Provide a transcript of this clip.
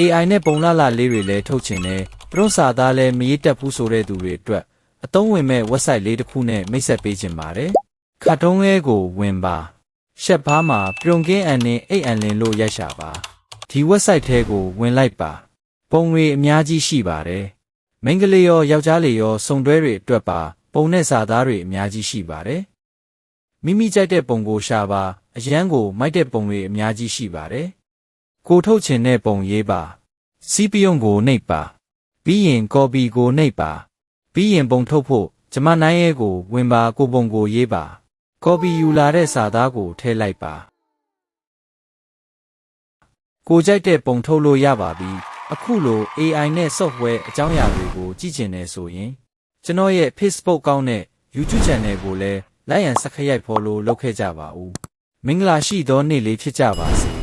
AI နဲ့ပုံလာလာလေးတွေလည်းထုတ်ချင်တယ်သူတို့စာသားလည်းမရေးတက်ဘူးဆိုတဲ့သူတွေအတွက်အသုံးဝင်မဲ့ website လေးတစ်ခုနဲ့မိတ်ဆက်ပေးချင်ပါတယ်ခတ်တုံးလေးကိုဝင်ပါရှက်ဘားမှာပြုံကင်းအန်နဲ့အိတ်အန်လင်လို့ရိုက်ရှာပါဒီ website ထဲကိုဝင်လိုက်ပါပုံတွေအများကြီးရှိပါတယ်မိန်းကလေးရောယောက်ျားလေးရောစုံတွဲတွေအတွက်ပါပုံနဲ့စာသားတွေအများကြီးရှိပါတယ်မိမိကြိုက်တဲ့ပုံကိုရှာပါအရန်ကိုမိုက်တဲ့ပုံတွေအများကြီးရှိပါတယ် ကိုထုတ်ချင်တဲ့ပုံရေးပါစီးပြုံးကိုနှိပ်ပါ ပြီးရင် copy ကိုနှိပ်ပါ ပြီးရင်ပုံထုတ်ဖို့ကျမနိုင်ရဲကိုဝင်ပါကိုပုံကိုရေးပါ copy ယူလာတဲ့စာသားကိုထည့်လိုက်ပါ ကိုကြိုက်တဲ့ပုံထုတ်လို့ရပါပြီအခုလို AI နဲ့ software အကြောင်းအရာတွေကိုကြည့်ချင်တယ်ဆိုရင် ကျွန်တော်ရဲ့ Facebook ကောင်းနဲ့ YouTube Channel ကိုလည်း like and subscribe follow လုပ်ခဲ့ကြပါဦးမင်္ဂလာရှိသောနေ့လေးဖြစ်ကြပါစေ